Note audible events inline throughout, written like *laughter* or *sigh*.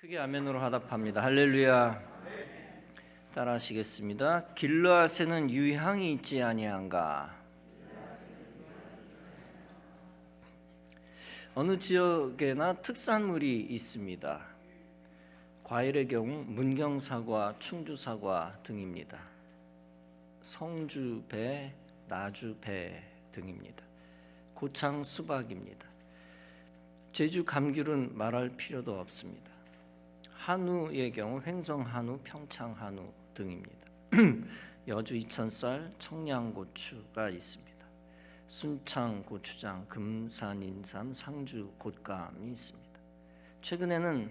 크게 아멘으로 화답합니다. 할렐루야. 따라하시겠습니다. 길르앗에는 유향이 있지 아니한가. 어느 지역에나 특산물이 있습니다. 과일의 경우 문경사과, 충주사과 등입니다. 성주배, 나주배 등입니다. 고창 수박입니다. 제주 감귤은 말할 필요도 없습니다. 한우의 경우 횡성 한우, 평창 한우 등입니다. *clears throat* 여주 이천쌀, 청양고추가 있습니다. 순창 고추장, 금산 인삼, 상주 곶감이 있습니다. 최근에는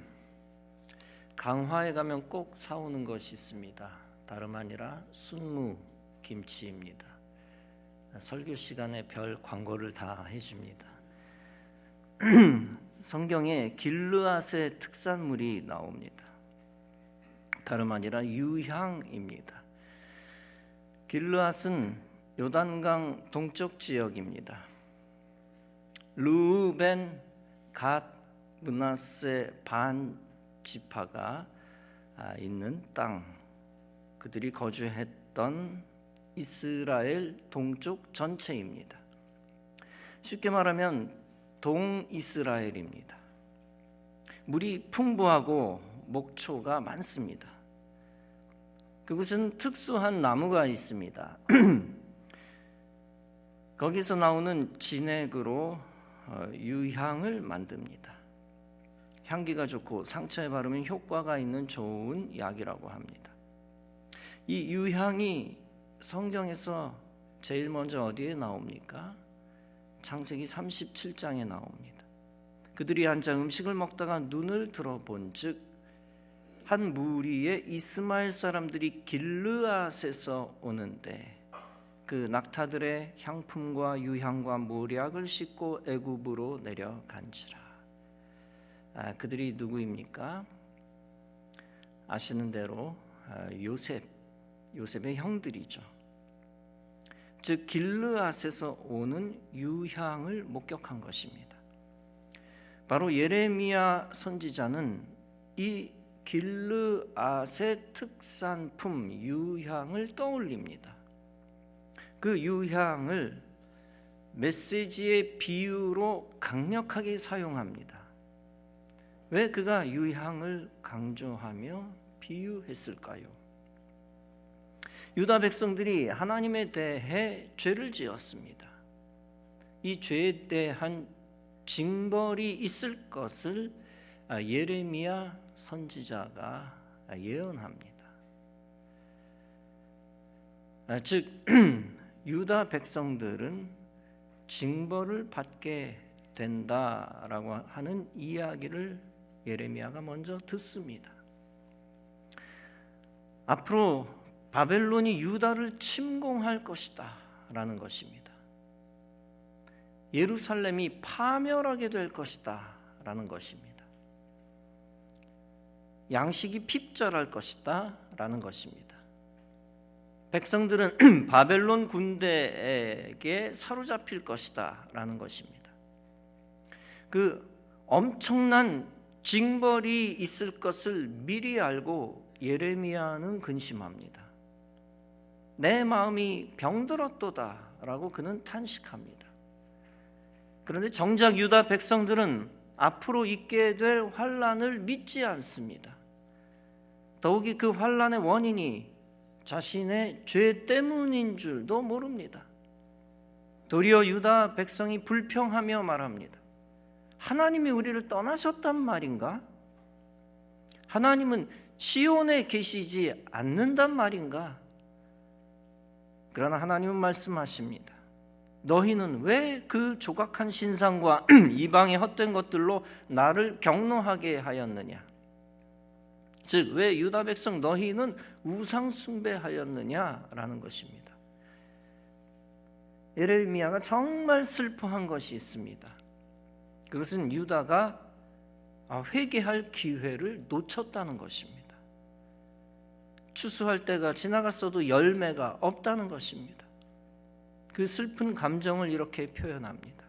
강화에 가면 꼭 사오는 것이 있습니다. 다름 아니라 순무 김치입니다. 설교 시간에 별 광고를 다 해줍니다. *clears throat* 성경에 길르앗의 특산물이 나옵니다. 다름 아니라 유향입니다. 길르앗은 요단강 동쪽 지역입니다. 루벤, 갓, 문하세 반 지파가 아, 있는 땅, 그들이 거주했던 이스라엘 동쪽 전체입니다. 쉽게 말하면 동이스라엘입니다. 물이 풍부하고 목초가 많습니다. 그곳은 특수한 나무가 있습니다. *clears throat* 거기서 나오는 진액으로 어, 유향을 만듭니다. 향기가 좋고 상처에 바르면 효과가 있는 좋은 약이라고 합니다. 이 유향이 성경에서 제일 먼저 어디에 나옵니까? 창세기 37장에 나옵니다. 그들이 앉아 음식을 먹다가 눈을 들어본즉 한 무리의 이스마엘 사람들이 길르앗에서 오는데 그 낙타들의 향품과 유향과 모략을 싣고 애굽으로 내려간지라. 아, 그들이 누구입니까? 아시는 대로 아, 요셉, 요셉의 형들이죠. 즉 길르앗에서 오는 유향을 목격한 것입니다. 바로 예레미야 선지자는 이 길르앗의 특산품 유향을 떠올립니다. 그 유향을 메시지의 비유로 강력하게 사용합니다. 왜 그가 유향을 강조하며 비유했을까요? 유다 백성들이 하나님에 대해 죄를 지었습니다. 이 죄에 대한 징벌이 있을 것을 예레미야 선지자가 예언합니다. 즉 *clears throat* 유다 백성들은 징벌을 받게 된다라고 하는 이야기를 예레미야가 먼저 듣습니다. 앞으로 바벨론이 유다를 침공할 것이다 라는 것입니다. 예루살렘이 파멸하게 될 것이다 라는 것입니다. 양식이 핍절할 것이다 라는 것입니다. 백성들은 *clears throat* 바벨론 군대에게 사로잡힐 것이다 라는 것입니다. 그 엄청난 징벌이 있을 것을 미리 알고 예레미야는 근심합니다. 내 마음이 병들었도다라고 그는 탄식합니다. 그런데 정작 유다 백성들은 앞으로 있게 될 환란을 믿지 않습니다. 더욱이 그 환란의 원인이 자신의 죄 때문인 줄도 모릅니다. 도리어 유다 백성이 불평하며 말합니다. 하나님이 우리를 떠나셨단 말인가? 하나님은 시온에 계시지 않는단 말인가? 그러나 하나님은 말씀하십니다. 너희는 왜 그 조각한 신상과 *clears throat* 이방의 헛된 것들로 나를 경노하게 하였느냐? 즉, 왜 유다 백성 너희는 우상 숭배하였느냐라는 것입니다. 에레미야가 정말 슬퍼한 것이 있습니다. 그것은 유다가 회개할 기회를 놓쳤다는 것입니다. 추수할 때가 지나갔어도 열매가 없다는 것입니다. 그 슬픈 감정을 이렇게 표현합니다.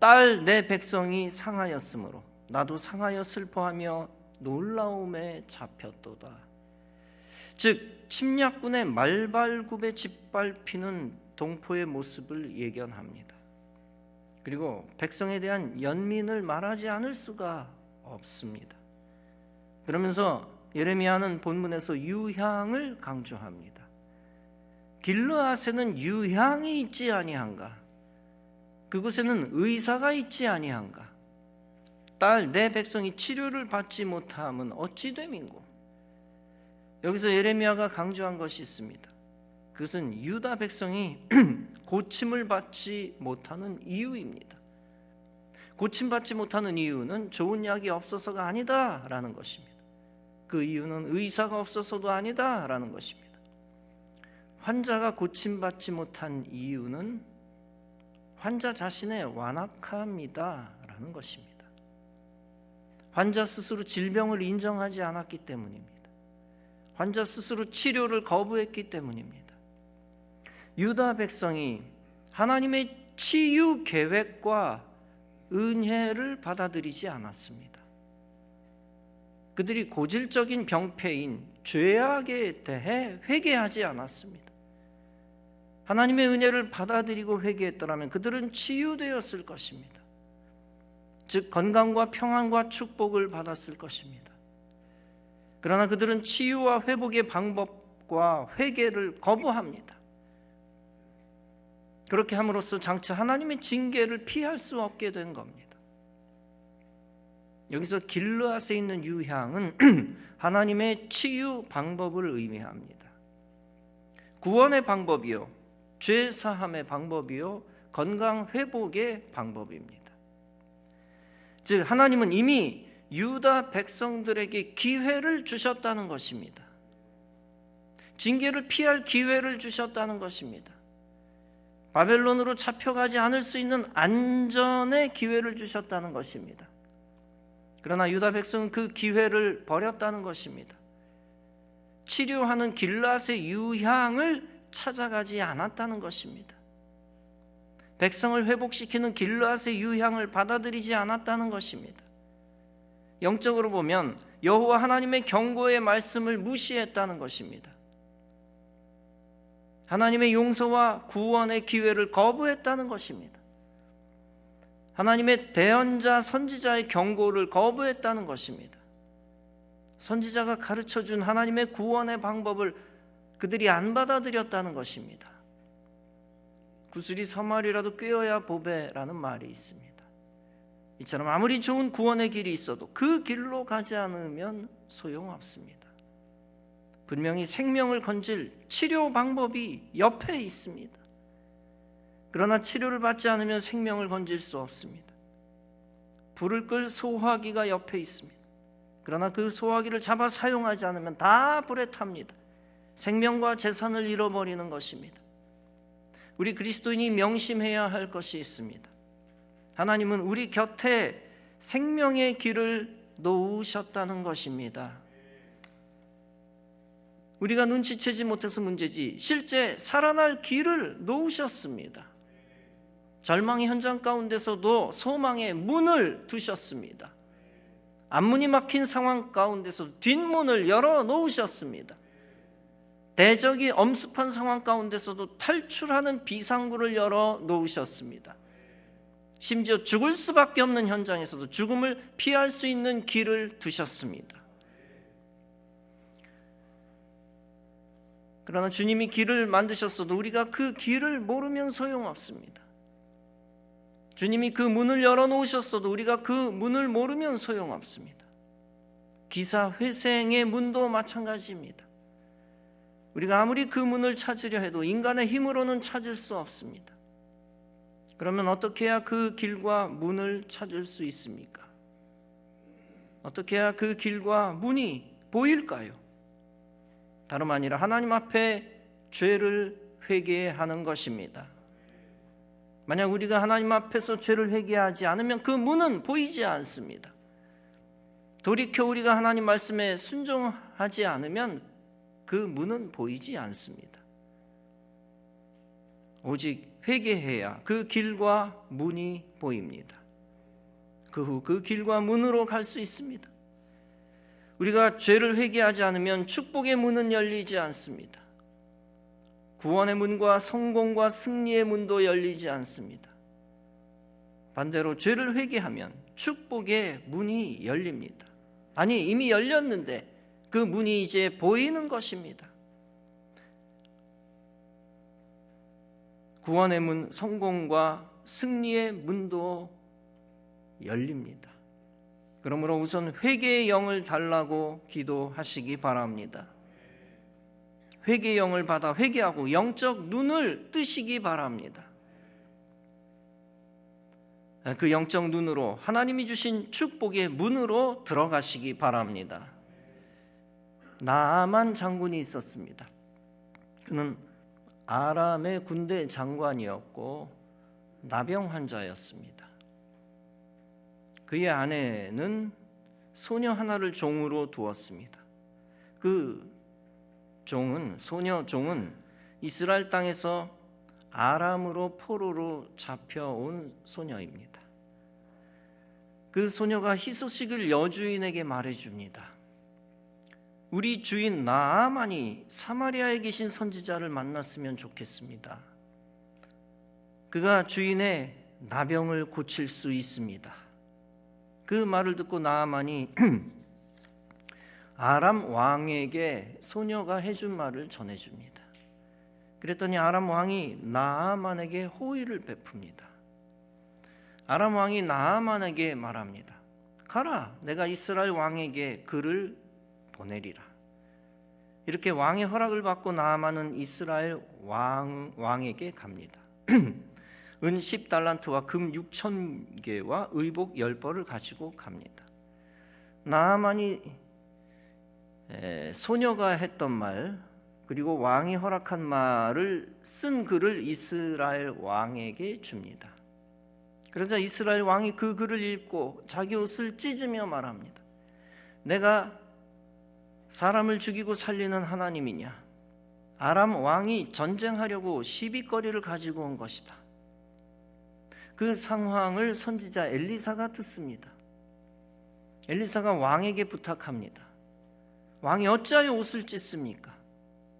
딸 내 백성이 상하였으므로 나도 상하여 슬퍼하며 놀라움에 잡혔도다. 즉 침략군의 말발굽에 짓밟히는 동포의 모습을 예견합니다. 그리고 백성에 대한 연민을 말하지 않을 수가 없습니다. 그러면서 예레미야는 본문에서 유향을 강조합니다. 길르앗에는 유향이 있지 아니한가? 그곳에는 의사가 있지 아니한가? 딸 내 백성이 치료를 받지 못함은 어찌 됨인고? 여기서 예레미야가 강조한 것이 있습니다. 그것은 유다 백성이 *clears throat* 고침을 받지 못하는 이유입니다. 고침 받지 못하는 이유는 좋은 약이 없어서가 아니다라는 것입니다. 그 이유는 의사가 없어서도 아니다라는 것입니다. 환자가 고침 받지 못한 이유는 환자 자신의 완악함이다라는 것입니다. 환자 스스로 질병을 인정하지 않았기 때문입니다. 환자 스스로 치료를 거부했기 때문입니다. 유다 백성이 하나님의 치유 계획과 은혜를 받아들이지 않았습니다. 그들이 고질적인 병폐인 죄악에 대해 회개하지 않았습니다. 하나님의 은혜를 받아들이고 회개했더라면 그들은 치유되었을 것입니다. 즉 건강과 평안과 축복을 받았을 것입니다. 그러나 그들은 치유와 회복의 방법과 회개를 거부합니다. 그렇게 함으로써 장차 하나님의 징계를 피할 수 없게 된 겁니다. 여기서 길르앗에 있는 유향은 *clears throat* 하나님의 치유 방법을 의미합니다. 구원의 방법이요, 죄 사함의 방법이요, 건강 회복의 방법입니다. 즉 하나님은 이미 유다 백성들에게 기회를 주셨다는 것입니다. 징계를 피할 기회를 주셨다는 것입니다. 바벨론으로 잡혀가지 않을 수 있는 안전의 기회를 주셨다는 것입니다. 그러나 유다 백성은 그 기회를 버렸다는 것입니다. 치료하는 길앗의 유향을 찾아가지 않았다는 것입니다. 백성을 회복시키는 길앗의 유향을 받아들이지 않았다는 것입니다. 영적으로 보면 여호와 하나님의 경고의 말씀을 무시했다는 것입니다. 하나님의 용서와 구원의 기회를 거부했다는 것입니다. 하나님의 대언자 선지자의 경고를 거부했다는 것입니다. 선지자가 가르쳐 준 하나님의 구원의 방법을 그들이 안 받아들였다는 것입니다. 구슬이 서말이라도 꿰어야 보배라는 말이 있습니다. 이처럼 아무리 좋은 구원의 길이 있어도 그 길로 가지 않으면 소용없습니다. 분명히 생명을 건질 치료 방법이 옆에 있습니다. 그러나 치료를 받지 않으면 생명을 건질 수 없습니다. 불을 끌 소화기가 옆에 있습니다. 그러나 그 소화기를 잡아 사용하지 않으면 다 불에 탑니다. 생명과 재산을 잃어버리는 것입니다. 우리 그리스도인이 명심해야 할 것이 있습니다. 하나님은 우리 곁에 생명의 길을 놓으셨다는 것입니다. 우리가 눈치채지 못해서 문제지 실제 살아날 길을 놓으셨습니다. 절망의 현장 가운데서도 소망의 문을 두셨습니다. 앞문이 막힌 상황 가운데서 뒷문을 열어 놓으셨습니다. 대적이 엄습한 상황 가운데서도 탈출하는 비상구를 열어 놓으셨습니다. 심지어 죽을 수밖에 없는 현장에서도 죽음을 피할 수 있는 길을 두셨습니다. 그러나 주님이 길을 만드셨어도 우리가 그 길을 모르면 소용없습니다. 주님이 그 문을 열어 놓으셨어도 우리가 그 문을 모르면 소용없습니다. 기사 회생의 문도 마찬가지입니다. 우리가 아무리 그 문을 찾으려 해도 인간의 힘으로는 찾을 수 없습니다. 그러면 어떻게 해야 그 길과 문을 찾을 수 있습니까? 어떻게 해야 그 길과 문이 보일까요? 다름 아니라 하나님 앞에 죄를 회개하는 것입니다. 만약 우리가 하나님 앞에서 죄를 회개하지 않으면 그 문은 보이지 않습니다. 돌이켜 우리가 하나님 말씀에 순종하지 않으면 그 문은 보이지 않습니다. 오직 회개해야 그 길과 문이 보입니다. 그 후 그 길과 문으로 갈 수 있습니다. 우리가 죄를 회개하지 않으면 축복의 문은 열리지 않습니다. 구원의 문과 성공과 승리의 문도 열리지 않습니다. 반대로 죄를 회개하면 축복의 문이 열립니다. 아니, 이미 열렸는데 그 문이 이제 보이는 것입니다. 구원의 문, 성공과 승리의 문도 열립니다. 그러므로 우선 회개의 영을 달라고 기도하시기 바랍니다. 회개의 영을 받아 회개하고 영적 눈을 뜨시기 바랍니다. 그 영적 눈으로 하나님이 주신 축복의 문으로 들어가시기 바랍니다. 나만 장군이 있었습니다. 그는 아람의 군대 장관이었고 나병 환자였습니다. 그의 아내는 소녀 하나를 종으로 두었습니다. 그 종은 소녀 종은 이스라엘 땅에서 아람으로 포로로 잡혀온 소녀입니다. 그 소녀가 희소식을 여주인에게 말해줍니다. 우리 주인 나아만이 사마리아에 계신 선지자를 만났으면 좋겠습니다. 그가 주인의 나병을 고칠 수 있습니다. 그 말을 듣고 나아만이 *clears throat* 아람 왕에게 소녀가 해준 말을 전해줍니다. 그랬더니 아람 왕이 나아만에게 호의를 베풉니다. 아람 왕이 나아만에게 말합니다. 가라, 내가 이스라엘 왕에게 글을 보내리라. 이렇게 왕의 허락을 받고 나아만은 이스라엘 왕 왕에게 갑니다. *clears throat* 은 10달란트와 금 6천 개와 의복 10벌을 가지고 갑니다. 나아만이 에, 소녀가 했던 말 그리고 왕이 허락한 말을 쓴 글을 이스라엘 왕에게 줍니다. 그러자 이스라엘 왕이 그 글을 읽고 자기 옷을 찢으며 말합니다. 내가 사람을 죽이고 살리는 하나님이냐? 아람 왕이 전쟁하려고 시비거리를 가지고 온 것이다. 그 상황을 선지자 엘리사가 듣습니다. 엘리사가 왕에게 부탁합니다. 왕이 어찌하여 옷을 찢습니까?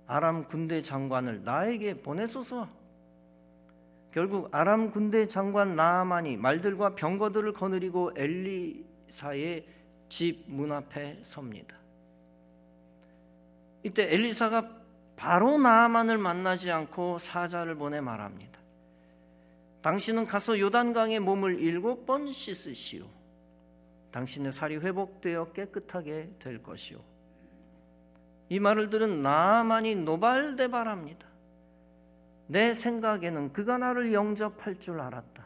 아람 군대 장관을 나에게 보내소서. 결국 아람 군대 장관 나아만이 말들과 병거들을 거느리고 엘리사의 집 문 앞에 섭니다. 이때 엘리사가 바로 나아만을 만나지 않고 사자를 보내 말합니다. 당신은 가서 요단강에 몸을 일곱 번 씻으시오. 당신의 살이 회복되어 깨끗하게 될 것이오. 이 말을 들은 나아만이 노발대발합니다. 내 생각에는 그가 나를 영접할 줄 알았다.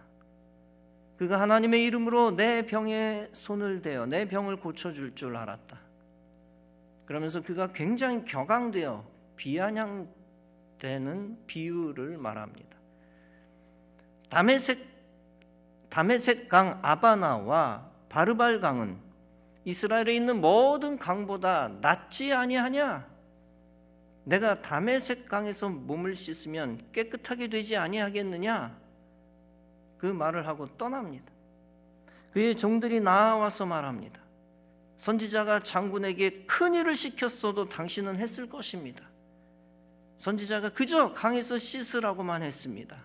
그가 하나님의 이름으로 내 병에 손을 대어 내 병을 고쳐줄 줄 알았다. 그러면서 그가 굉장히 격앙되어 비아냥되는 비유를 말합니다. 다메색 다메색 강 아바나와 바르발 강은 이스라엘에 있는 모든 강보다 낫지 아니하냐? 내가 다메색 강에서 몸을 씻으면 깨끗하게 되지 아니하겠느냐? 그 말을 하고 떠납니다. 그의 종들이 나와서 말합니다. 선지자가 장군에게 큰 일을 시켰어도 당신은 했을 것입니다. 선지자가 그저 강에서 씻으라고만 했습니다.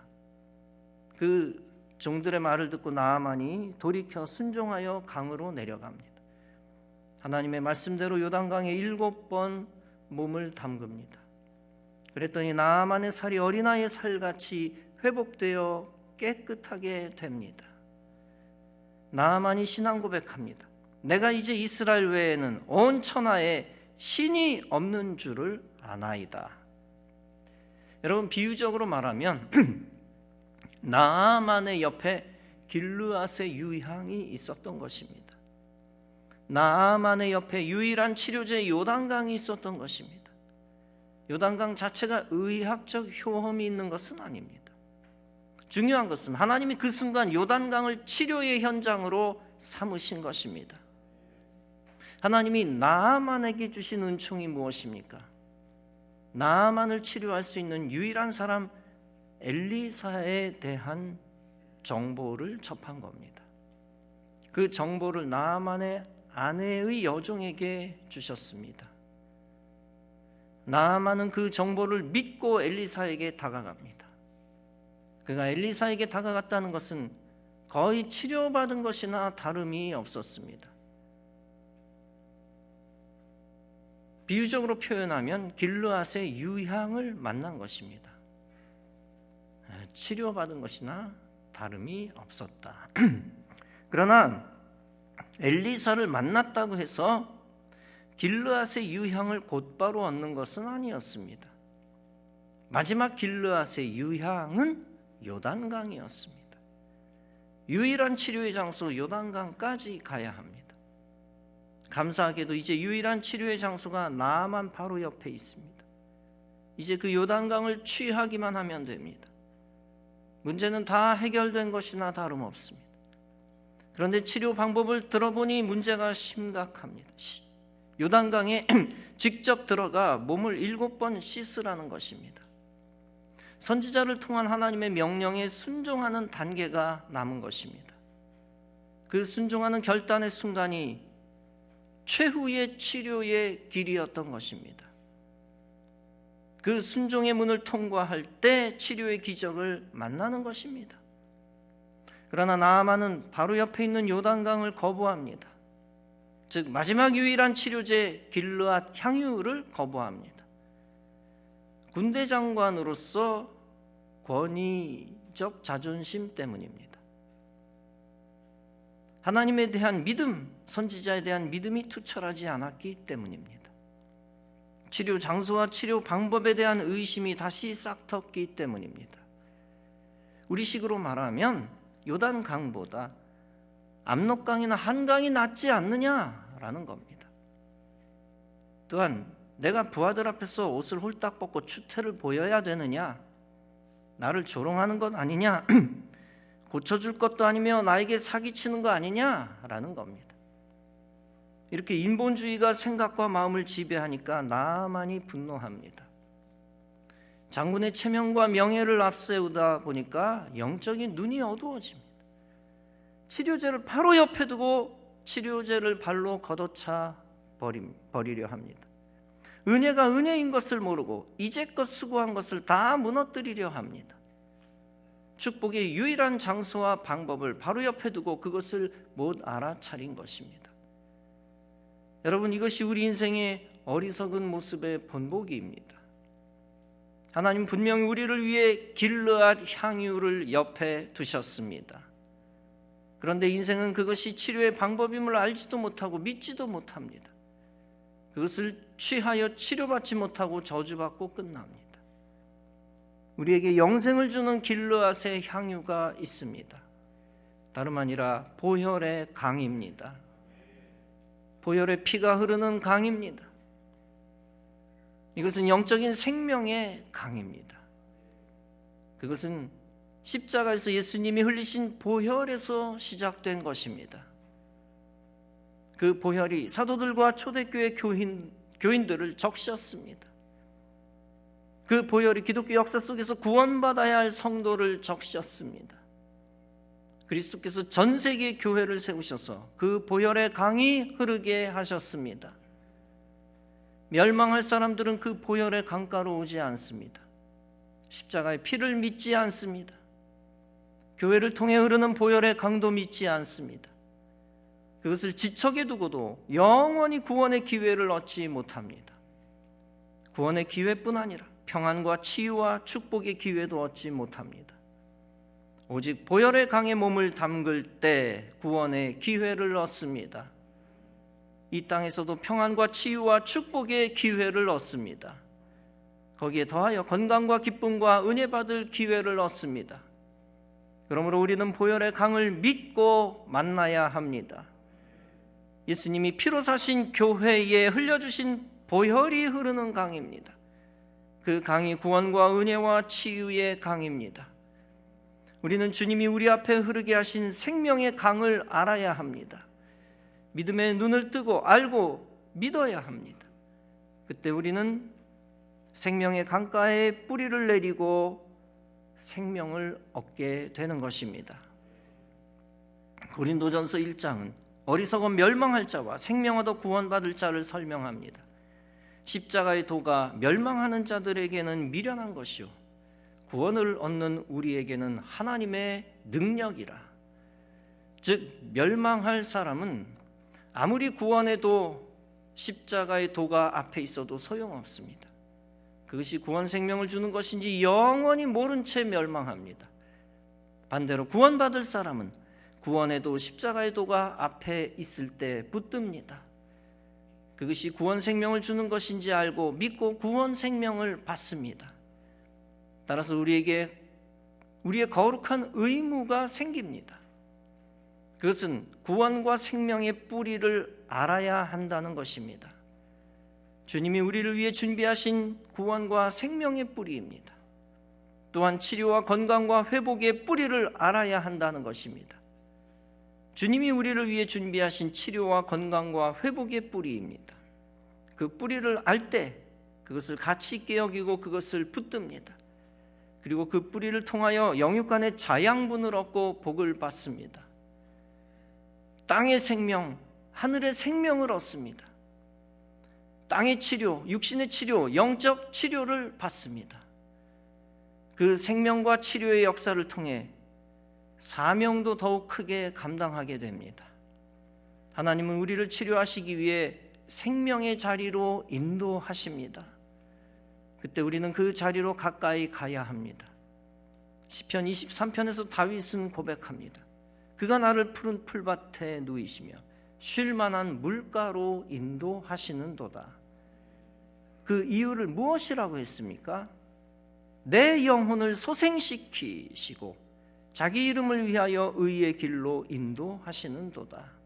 그 종들의 말을 듣고 나아만이 돌이켜 순종하여 강으로 내려갑니다. 하나님의 말씀대로 요단강에 일곱 번 몸을 담급니다. 그랬더니 나아만의 살이 어린아이의 살같이 회복되어 깨끗하게 됩니다. 나아만이 신앙 고백합니다. 내가 이제 이스라엘 외에는 온 천하에 신이 없는 줄을 아나이다. 여러분 비유적으로 말하면 *clears throat* 나아만의 옆에 길르앗의 유향이 있었던 것입니다. 나아만의 옆에 유일한 치료제 요단강이 있었던 것입니다. 요단강 자체가 의학적 효험이 있는 것은 아닙니다. 중요한 것은 하나님이 그 순간 요단강을 치료의 현장으로 삼으신 것입니다. 하나님이 나아만에게 주신 은총이 무엇입니까? 나아만을 치료할 수 있는 유일한 사람 엘리사에 대한 정보를 접한 겁니다. 그 정보를 나아만의 아내의 여종에게 주셨습니다. 나아만은 그 정보를 믿고 엘리사에게 다가갑니다. 그가 엘리사에게 다가갔다는 것은 거의 치료받은 것이나 다름이 없었습니다. 비유적으로 표현하면 길르앗의 유향을 만난 것입니다. 치료받은 것이나 다름이 없었다. *clears throat* 그러나 엘리사를 만났다고 해서 길르앗의 유향을 곧바로 얻는 것은 아니었습니다. 마지막 길르앗의 유향은 요단강이었습니다. 유일한 치료의 장소 요단강까지 가야 합니다. 감사하게도 이제 유일한 치료의 장소가 나만 바로 옆에 있습니다. 이제 그 요단강을 취하기만 하면 됩니다. 문제는 다 해결된 것이나 다름없습니다. 그런데 치료 방법을 들어보니 문제가 심각합니다. 요단강에 *clears throat* 직접 들어가 몸을 일곱 번 씻으라는 것입니다. 선지자를 통한 하나님의 명령에 순종하는 단계가 남은 것입니다. 그 순종하는 결단의 순간이 최후의 치료의 길이었던 것입니다. 그 순종의 문을 통과할 때 치료의 기적을 만나는 것입니다. 그러나 나아만은 바로 옆에 있는 요단강을 거부합니다. 즉 마지막 유일한 치료제 길르앗 향유를 거부합니다. 군대 장관으로서 권위적 자존심 때문입니다. 하나님에 대한 믿음, 선지자에 대한 믿음이 투철하지 않았기 때문입니다. 치료 장소와 치료 방법에 대한 의심이 다시 싹 텄기 때문입니다. 우리식으로 말하면 요단 강보다 압록강이나 한강이 낫지 않느냐라는 겁니다. 또한 내가 부하들 앞에서 옷을 홀딱 벗고 추태를 보여야 되느냐? 나를 조롱하는 것 아니냐? *clears throat* 고쳐줄 것도 아니며 나에게 사기치는 거 아니냐라는 겁니다. 이렇게 인본주의가 생각과 마음을 지배하니까 나만이 분노합니다. 장군의 체면과 명예를 앞세우다 보니까 영적인 눈이 어두워집니다. 치료제를 바로 옆에 두고 치료제를 발로 걷어차 버리려 합니다. 은혜가 은혜인 것을 모르고 이제껏 수고한 것을 다 무너뜨리려 합니다. 축복의 유일한 장소와 방법을 바로 옆에 두고 그것을 못 알아차린 것입니다. 여러분 이것이 우리 인생의 어리석은 모습의 본보기입니다. 하나님 분명히 우리를 위해 길르앗 향유를 옆에 두셨습니다. 그런데 인생은 그것이 치료의 방법임을 알지도 못하고 믿지도 못합니다. 그것을 취하여 치료받지 못하고 저주받고 끝납니다. 우리에게 영생을 주는 길르앗의 향유가 있습니다. 다름 아니라 보혈의 강입니다. 보혈의 피가 흐르는 강입니다. 이것은 영적인 생명의 강입니다. 그것은 십자가에서 예수님이 흘리신 보혈에서 시작된 것입니다. 그 보혈이 사도들과 초대교회 교인, 교인들을 적셨습니다. 그 보혈이 기독교 역사 속에서 구원받아야 할 성도를 적셨습니다. 그리스도께서 전 세계 교회를 세우셔서 그 보혈의 강이 흐르게 하셨습니다. 멸망할 사람들은 그 보혈의 강가로 오지 않습니다. 십자가의 피를 믿지 않습니다. 교회를 통해 흐르는 보혈의 강도 믿지 않습니다. 그것을 지척에 두고도 영원히 구원의 기회를 얻지 못합니다. 구원의 기회뿐 아니라 평안과 치유와 축복의 기회도 얻지 못합니다. 오직 보혈의 강에 몸을 담글 때 구원의 기회를 얻습니다. 이 땅에서도 평안과 치유와 축복의 기회를 얻습니다. 거기에 더하여 건강과 기쁨과 은혜 받을 기회를 얻습니다. 그러므로 우리는 보혈의 강을 믿고 만나야 합니다. 예수님이 피로 사신 교회에 흘려주신 보혈이 흐르는 강입니다. 그 강이 구원과 은혜와 치유의 강입니다. 우리는 주님이 우리 앞에 흐르게 하신 생명의 강을 알아야 합니다. 믿음의 눈을 뜨고 알고 믿어야 합니다. 그때 우리는 생명의 강가에 뿌리를 내리고 생명을 얻게 되는 것입니다. 고린도전서 1장은 어리석어 멸망할 자와 생명 얻어 구원받을 자를 설명합니다. 십자가의 도가 멸망하는 자들에게는 미련한 것이요 구원을 얻는 우리에게는 하나님의 능력이라. 즉 멸망할 사람은 아무리 구원해도 십자가의 도가 앞에 있어도 소용없습니다. 그것이 구원 생명을 주는 것인지 영원히 모른 채 멸망합니다. 반대로 구원받을 사람은 구원에도 십자가의 도가 앞에 있을 때 붙듭니다. 그것이 구원 생명을 주는 것인지 알고 믿고 구원 생명을 받습니다. 따라서 우리에게 우리의 거룩한 의무가 생깁니다. 그것은 구원과 생명의 뿌리를 알아야 한다는 것입니다. 주님이 우리를 위해 준비하신 구원과 생명의 뿌리입니다. 또한 치료와 건강과 회복의 뿌리를 알아야 한다는 것입니다. 주님이 우리를 위해 준비하신 치료와 건강과 회복의 뿌리입니다. 그 뿌리를 알 때 그것을 가치 있게 여기고 그것을 붙듭니다. 그리고 그 뿌리를 통하여 영육 간의 자양분을 얻고 복을 받습니다. 땅의 생명, 하늘의 생명을 얻습니다. 땅의 치료, 육신의 치료, 영적 치료를 받습니다. 그 생명과 치료의 역사를 통해 사명도 더욱 크게 감당하게 됩니다. 하나님은 우리를 치료하시기 위해 생명의 자리로 인도하십니다. 그때 우리는 그 자리로 가까이 가야 합니다. 시편 23편에서 다윗은 고백합니다. 그가 나를 푸른 풀밭에 누이시며 쉴 만한 물가로 인도하시는도다. 그 이유를 무엇이라고 했습니까? 내 영혼을 소생시키시고 자기 이름을 위하여 의의 길로 인도하시는도다.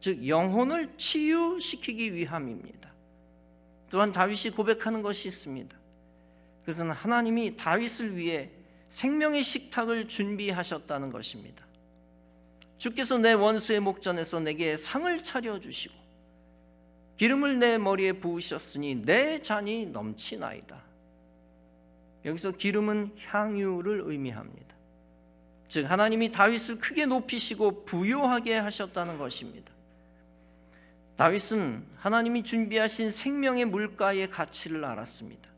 즉 영혼을 치유시키기 위함입니다. 또한 다윗이 고백하는 것이 있습니다. 그것은 하나님이 다윗을 위해 생명의 식탁을 준비하셨다는 것입니다. 주께서 내 원수의 목전에서 내게 상을 차려 주시고 기름을 내 머리에 부으셨으니 내 잔이 넘치나이다. 여기서 기름은 향유를 의미합니다. 즉 하나님이 다윗을 크게 높이시고 부요하게 하셨다는 것입니다. 다윗은 하나님이 준비하신 생명의 물가의 가치를 알았습니다.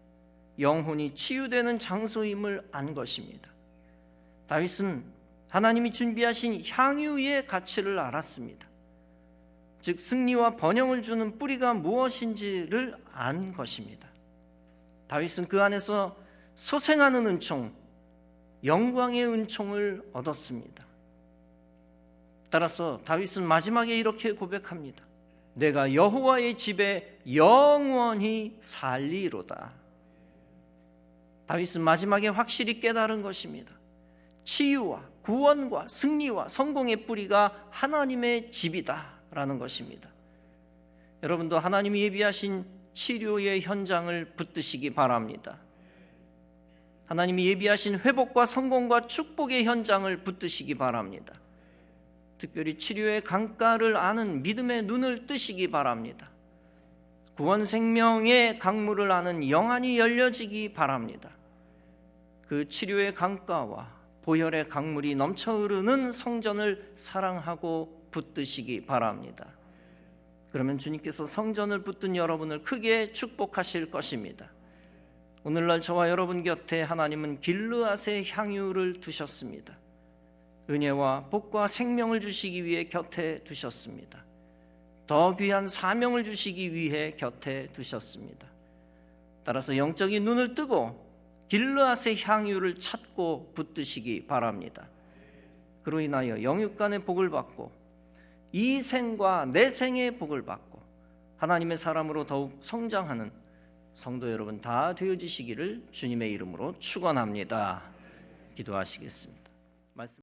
영혼이 치유되는 장소임을 안 것입니다. 다윗은 하나님이 준비하신 향유의 가치를 알았습니다. 즉 승리와 번영을 주는 뿌리가 무엇인지를 안 것입니다. 다윗은 그 안에서 소생하는 은총, 영광의 은총을 얻었습니다. 따라서 다윗은 마지막에 이렇게 고백합니다. 내가 여호와의 집에 영원히 살리로다. 다윗은 마지막에 확실히 깨달은 것입니다. 치유와 구원과 승리와 성공의 뿌리가 하나님의 집이다라는 것입니다. 여러분도 하나님이 예비하신 치료의 현장을 붙드시기 바랍니다. 하나님이 예비하신 회복과 성공과 축복의 현장을 붙드시기 바랍니다. 특별히 치료의 강가를 아는 믿음의 눈을 뜨시기 바랍니다. 구원 생명의 강물을 아는 영안이 열려지기 바랍니다. 그 치료의 강가와 보혈의 강물이 넘쳐 흐르는 성전을 사랑하고 붙드시기 바랍니다. 그러면 주님께서 성전을 붙든 여러분을 크게 축복하실 것입니다. 오늘날 저와 여러분 곁에 하나님은 길르앗의 향유를 두셨습니다. 은혜와 복과 생명을 주시기 위해 곁에 두셨습니다. 더 귀한 사명을 주시기 위해 곁에 두셨습니다. 따라서 영적인 눈을 뜨고 길르앗의 향유를 찾고 붙드시기 바랍니다. 그로 인하여 영육간의 복을 받고 이 생과 내 생의 복을 받고 하나님의 사람으로 더욱 성장하는 성도 여러분 다 되어지시기를 주님의 이름으로 축원합니다. 기도하시겠습니다. 말씀